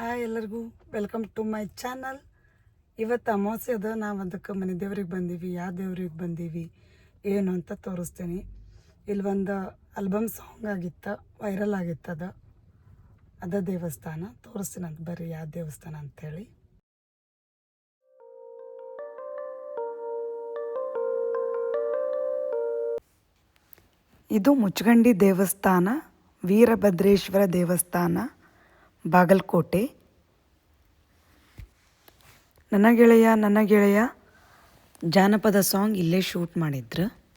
Hi ಎಲ್ಲರಿಗೂ. Welcome to my channel ಇವತ್ತು ಅಮಾವಾಸ್ಯೆ ಅದ ನಾವು ಅದಕ್ಕೆ ಮನೆ ದೇವ್ರಿಗೆ ಬಂದೀವಿ. ಯಾವ ದೇವ್ರಿಗೆ ಬಂದೀವಿ? ಏನು ಅಂತ ತೋರಿಸ್ತೀನಿ. ಇಲ್ಲಿ ಒಂದು ಆಲ್ಬಮ್ ಸಾಂಗ್ ಆಗಿತ್ತು ವೈರಲ್ ಆಗಿತ್ತದ ಅದ. ದೇವಸ್ಥಾನ. ತೋರಿಸ್ತೀನಿ ಅಂತ ಬರ್ರಿ ಯಾವ ದೇವಸ್ಥಾನ ಅಂಥೇಳಿ ಇದು ಮುಚ್ಚಗಂಡಿ ದೇವಸ್ಥಾನ, ವೀರಭದ್ರೇಶ್ವರ ದೇವಸ್ಥಾನ. ಬಾಗಲಕೋಟೆ. ನನ್ನ ಗೆಳೆಯ ನನ್ನ ಗೆಳೆಯ ಜಾನಪದ ಸಾಂಗ್ ಇಲ್ಲೇ ಶೂಟ್ ಮಾಡಿದ್ರು.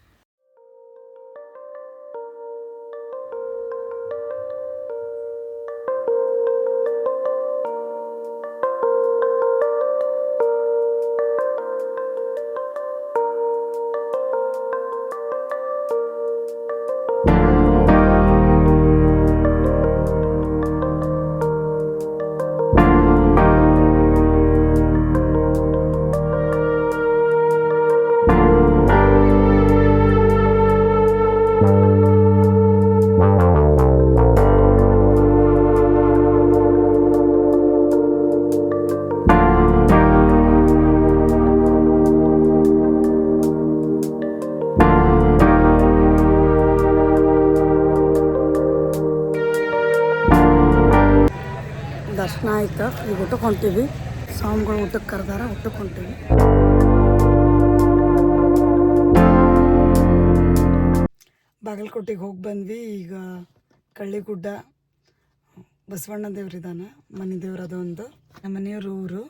ದರ್ಶನ ಆಯ್ತು. ಈಗ ಊಟಕ್ಕೆ ಹೊಂಟೀವಿ ಸ್ವಾಮಿಗಳು ಊಟಕ್ಕೆ ಕರೆದಾರ ಊಟಕ್ಕೆ ಹೊಂಟೀವಿ ಬಾಗಲಕೋಟೆಗೆ ಹೋಗಿ ಬಂದ್ವಿ. ಈಗ ಕಳ್ಳಿಗುಡ್ಡ, ಬಸವಣ್ಣ ದೇವ್ರಿದಾನ ಮನೆ ದೇವ್ರು ಅದೊಂದು. ನಮ್ಮ ಮನೆಯವ್ರ ಊರು.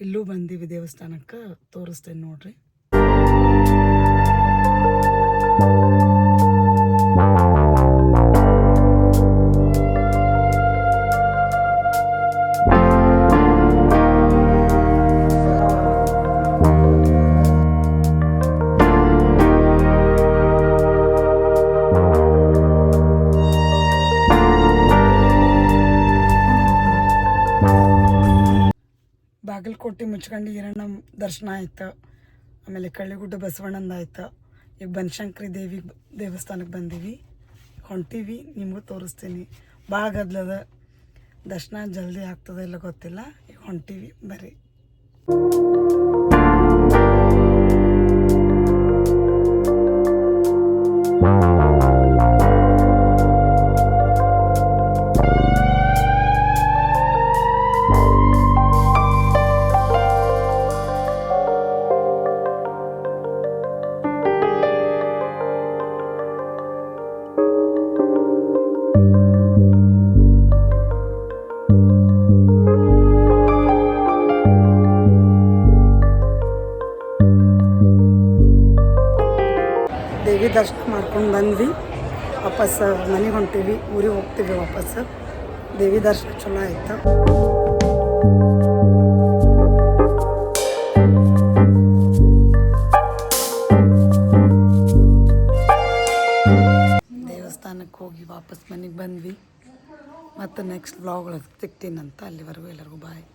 ಇಲ್ಲೂ ಬಂದೀವಿ ದೇವಸ್ಥಾನಕ್ಕೆ. ತೋರಿಸ್ತೇನೆ ನೋಡ್ರಿ. ಬಾಗಲಕೋಟೆ ಮುಚ್ಕೊಂಡು ಈರಣ್ಣ ದರ್ಶನ ಆಯಿತು. ಆಮೇಲೆ ಕಳ್ಳಿಗುಡ್ಡ ಬಸವಣ್ಣಂದ ಆಯಿತು. ಈಗ ಬನಶಂಕರಿ ದೇವಿ ದೇವಸ್ಥಾನಕ್ಕೆ ಬಂದೀವಿ. ಹೊಂಟೀವಿ. ನಿಮಗೂ ತೋರಿಸ್ತೀನಿ. ಭಾಳ ಗದ್ಲದ ದರ್ಶನ ಜಲ್ದಿ ಆಗ್ತದೆ ಇಲ್ಲ ಗೊತ್ತಿಲ್ಲ. ಈಗ ಹೊಂಟೀವಿ. ಬರ್ರಿ. ದೇವಿ ದರ್ಶನ ಮಾಡ್ಕೊಂಡು ಬಂದ್ವಿ. ವಾಪಸ್, ಮನೆಗೆ ಹೊಂಟೀವಿ. ಊರಿಗೆ ಹೋಗ್ತೀವಿ ವಾಪಸ್. ದೇವಿ ದರ್ಶನ ಚಲೋ ಆಯ್ತು. ದೇವಸ್ಥಾನಕ್ಕೆ ಹೋಗಿ ವಾಪಸ್ ಮನೆಗೆ ಬಂದ್ವಿ. ಮತ್ತು ನೆಕ್ಸ್ಟ್ ಬ್ಲಾಗ್ ಸಿಗ್ತೀನಂತ ಅಲ್ಲಿವರೆಗೂ ಎಲ್ಲರಿಗೂ ಬಾಯ್